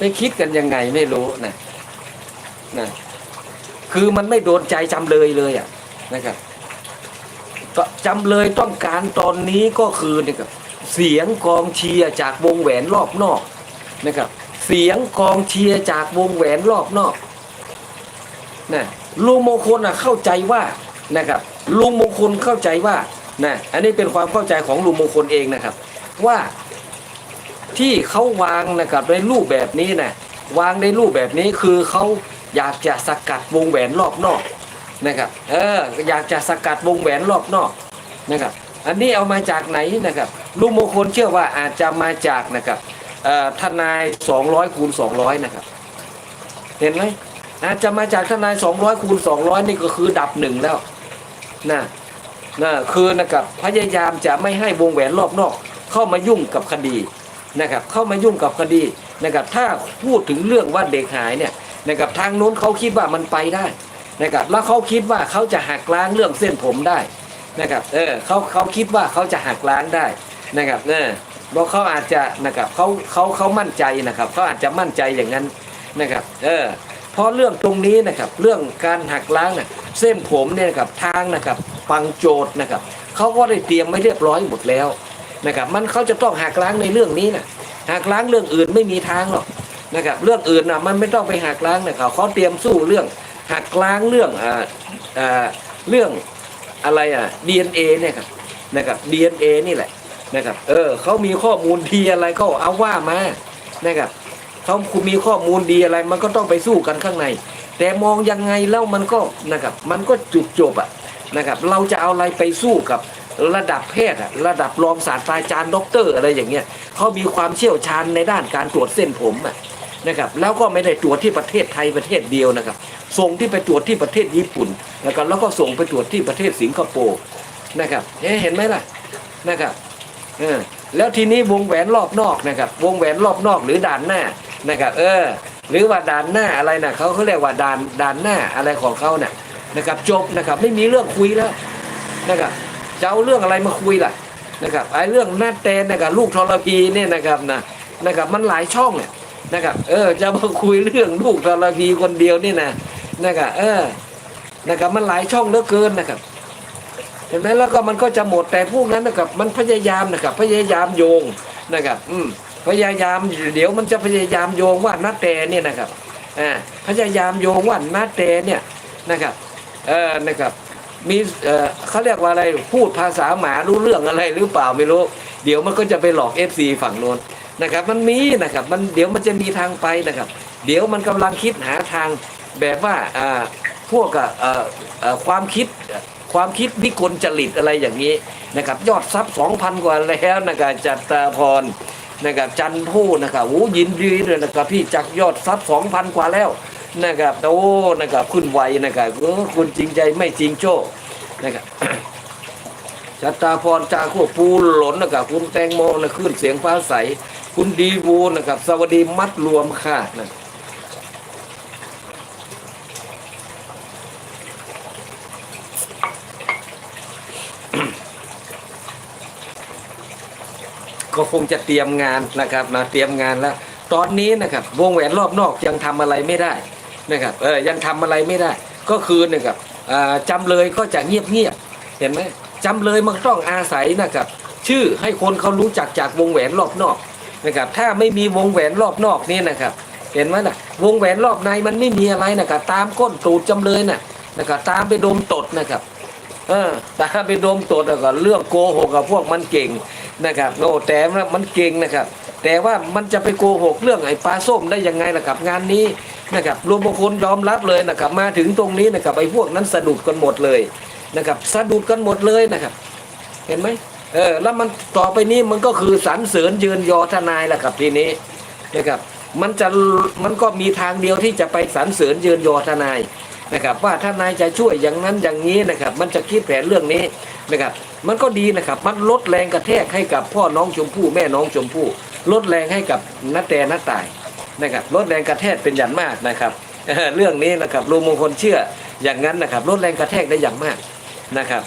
ไปคิดกันยังไงไม่รู้นะนะคือมันไม่โดนใจจำเลยเลยอะนะครับก็จำเลยต้องการตอนนี้ก็คือนะครับเสียงกองเชียร์จากวงแหวนรอบนอกนะครับ เสียงกองเชียร์จากวงแหวนรอบนอกนะลุงมงคลอะเข้าใจว่านะครับลุงมงคลเข้าใจว่านะอันนี้เป็นความเข้าใจของลุงมงคลเองนะครับ ว่า ที่เขาวางนะครับในรูปแบบนี้นะวางในรูปแบบนี้คือเขาอยากจะสกัดวงแหวนรอบนอกนะครับเอออยากจะสกัดวงแหวนรอบนอกนะครับอันนี้เอามาจากไหนนะครับลุงมงคลเชื่อว่าอาจจะมาจากนะครับทนาย 200คูณ200 นะครับ เห็นไหมอาจจะมาจากทนาย 200คูณ200 นี่ก็คือดับหนึ่งแล้วนะนะคือนะครับพยายามจะไม่ให้วงแหวนรอบนอก เข้ามายุ่งกับคดี นะครับเข้ามายุ่งกับคดีนะครับถ้าพูดถึงเรื่องว่าเด็กหายเนี่ยนะครับทางโน้นเขาคิดว่ามันไปได้นะครับแล้วเขาคิดว่าเขาจะหักล้างเรื่องเส้นผมได้นะครับเออเขาเขาคิดว่าเขาจะหักล้างได้นะครับเออเพราะเขาอาจจะนะครับเขาเขาเขามั่นใจนะครับเขาอาจจะมั่นใจอย่างนั้นนะครับเออเพราะเรื่องตรงนี้นะครับเรื่องการหักล้างน่ะเส้นผมเนี่ยนะครับทางนะครับฟังโจทย์นะครับเขาก็ได้เตรียมไว้เรียบร้อยหมดแล้ว นะครับมันเขาจะต้องหักล้างในเรื่องนี้นะหักล้างเรื่องอื่นไม่มีทางหรอกนะครับเรื่องอื่นนะมันไม่ต้องไปหักล้างนะครับเขาเตรียมสู้เรื่องหักล้างเรื่องอ่าอ่าเรื่องอะไรอะ DNA เนี่ยครับนะครับ DNA นี่แหละนะครับเออเขามีข้อมูลดีอะไรก็เอาว่ามานะครับเขาคุณมีข้อมูลดีอะไร มันก็ต้องไปสู้กันข้างใน แต่มองยังไงแล้วมันก็นะครับมันก็จุดจบอะนะครับเราจะเอาอะไรไปสู้กับ ระดับแพทย์อะระดับรองศาสตราจารย์ด็อกเตอร์อะไรอย่างเงี้ยเขามีความเชี่ยวชาญในด้านการตรวจเส้นผมอะนะครับแล้วก็ไม่ได้ตรวจที่ประเทศไทยประเทศเดียวนะครับ ส่งที่ไปตรวจที่ประเทศญี่ปุ่นนะครับแล้วก็ส่งไปตรวจที่ประเทศสิงคโปร์นะครับเอ๊ะเห็นไหมล่ะนะครับเออแล้วทีนี้วงแหวนรอบนอกนะครับ วงแหวนรอบนอกหรือด่านหน้านะครับเออหรือว่าด่านหน้าอะไรนะเขาเขาเรียกว่าด่านด่านหน้าอะไรของเขาเนี่ยนะครับจบนะครับไม่มีเรื่องคุยแล้วนะครับ จะเอาเรื่องอะไรมาคุยล่ะนะครับไอ้เรื่องหน้าแตนนะครับลูกทรพีเนี่ยนะครับนะนะครับมันหลายช่องเนี่ยนะครับเออจะมาคุยเรื่องลูกทรพีคนเดียวนี่นะนะครับเออนะครับมันหลายช่องเหลือเกินนะครับเห็นไหมแล้วก็มันก็จะหมดแต่พวกนั้นนะครับมันพยายามนะครับพยายามโยงนะครับอืมพยายามเดี๋ยวมันจะพยายามโยงว่านาแต่เนี่ยนะครับอ่าพยายามโยงว่านาแต่เนี่ยนะครับเออนะครับ มีเออเขาเรียกว่าอะไรพูดภาษาหมารู้เรื่องอะไรหรือเปล่าไม่รู้ เดี๋ยวมันก็จะไปหลอก FC ฝั่งโน้นนะครับ มันมีนะครับ มันเดี๋ยวมันจะมีทางไปนะครับ เดี๋ยวมันกำลังคิดหาทางแบบว่าอ่าพวกเอ่อเอ่อความคิดความคิดวิกลจริตอะไรอย่างนี้นะครับ ยอดทรัพย์สองพันกว่าแล้วนะครับจัตตาพรนะครับจันทูนะครับโอ้ยินดีเลยนะครับพี่จากยอดทรัพย์สองพันกว่าแล้ว นะครับโอ้นะครับขึ้นไวนะครับคุณจริงใจไม่จริงโจ้นะครับจัตตาพรจากขัวปูหล่นนะครับคุณแตงโมนะขึ้นเสียงฟ้าใส คุณดีวูนะครับ สวัสดีมัดรวมค่ะนะก็คงจะเตรียมงานนะครับนะเตรียมงานแล้ว ตอนนี้นะครับ วงแหวนรอบนอกยังทำอะไรไม่ได้ นะครับเออยังทำอะไรไม่ได้ ก็คือนะครับอ่าจำเลยก็จะเงียบเงียบเห็นไหมจำเลยมันต้องอาศัยนะครับ ชื่อให้คนเขารู้จักจากวงแหวนรอบนอกนะครับ ถ้าไม่มีวงแหวนรอบนอกนี่นะครับ เห็นไหมนะวงแหวนรอบในมันไม่มีอะไรนะครับตามก้นตูดจำเลยน่ะนะครับตามไปดมตดนะครับเออตามไปดมตดแล้วก็เรื่องโกหกกับพวกมันเก่งนะครับโอ้แต่มันเก่งนะครับ แต่ว่ามันจะไปโกหกเรื่องไอ้ปลาส้มได้ยังไงล่ะครับ งานนี้ นะครับรวมบางคนยอมรับเลยนะครับมาถึงตรงนี้นะครับไอ้พวกนั้นสะดุดกันหมดเลยนะครับสะดุดกันหมดเลยนะครับ เห็นไหมเออแล้วมันต่อไปนี้มันก็คือสรรเสริญเยือนยอทนายแหละครับทีนี้นะครับมันจะมันก็มีทางเดียวที่จะไปสรรเสริญเยือนยอทนายนะครับว่าทนายจะช่วยอย่างนั้นอย่างนี้นะครับมันจะคิดแผนเรื่องนี้นะครับมันก็ดีนะครับมันลดแรงกระแทกให้กับพ่อน้องชมพู่แม่น้องชมพู่ลดแรงให้กับนัแต่นัตาย นะครับลดแรงกระแทกเป็นอย่างมากนะครับเรื่องนี้นะครับลุงมงคลเชื่ออย่างนั้นนะครับลดแรงกระแทกได้อย่างมากนะครับ